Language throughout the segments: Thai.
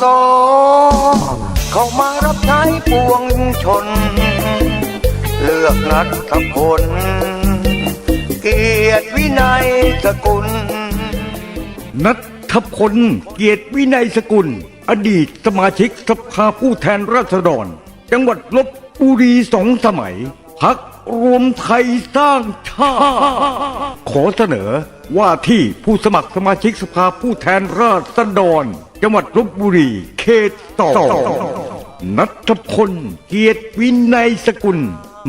สเข้ามารับใช้ปวงชน เลือกนัทพลเกียรติวินัยสกุล นัทพลเกียรติวินัยสกุล อดีตสมาชิกสภาผู้แทนราษฎร จังหวัดลบบุรีสองสมัยพักรวมไทยสร้างชาติขอเสนอว่าที่ผู้สมัครสมาชิกสภาผู้แทนราษฎร จังหวัดลบบุรีเขตสองนัทพลเกียรติวินัยสกุล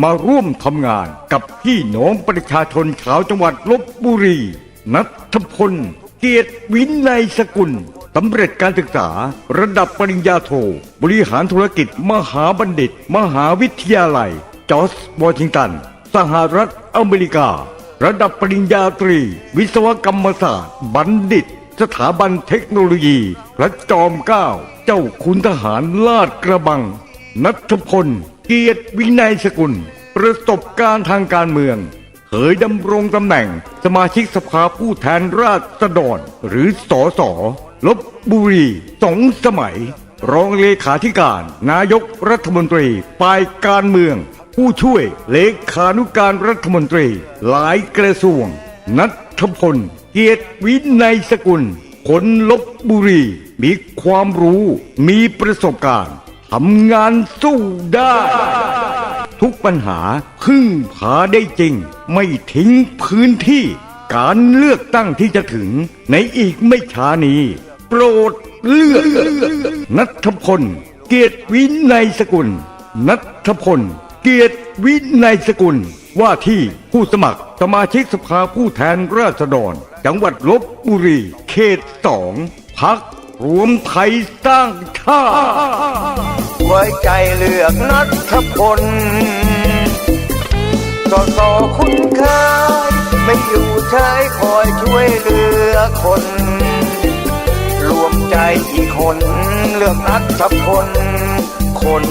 มาร่วมทำงานกับพี่น้องประชาชนชาวจังหวัดลบบุรี นัทพล เกียรติวินัยสกุลสำเร็จการศึกษาระดับปริญญาโท บริหารธุรกิจมหาบัณฑิต มหาวิทยาลัย จอร์จวอชิงตัน สหรัฐอเมริกา ระดับปริญญาตรี วิศวกรรมศาสตร์ บัณฑิต สถาบันเทคโนโลยีพระจอมเกล้าเจ้าคุณทหารลาดกระบัง นัทพล เกียรติวินัยสกุล ประสบการณ์ทางการเมืองเคยดำรงตำแหน่งสมาชิกสภาผู้แทนราษฎร หรือสอสอลบบุรีสองสมัย รองเลขาธิการ นายกรัฐมนตรีฝ่ายการเมือง ผู้ช่วยเลขานุการรัฐมนตรี หลายกระทรวง นัทพล เกียรติวินัยสกุล คนลบบุรี มีความรู้ มีประสบการณ์ทำงานสู้ได้ ทุกปัญหาพึ่งพาได้จริง ไม่ทิ้งพื้นที่ การเลือกตั้งที่จะถึงในอีกไม่ช้านี้ โปรดเลือกนัทพล เกียรติวินัยสกุล นัทพล เกียรติวินัยสกุล ว่าที่ผู้สมัครสมาชิกสภาผู้แทนราษฎร จังหวัดลบบุรี เขตสองพักรวมไทยสร้างชาติไว้ใจเลือกนัทพลสอสอคุณเคยไม่อยู่เฉยคอยช่วยเหลือคน รวมใจอีกคน เลือกนัทพลคน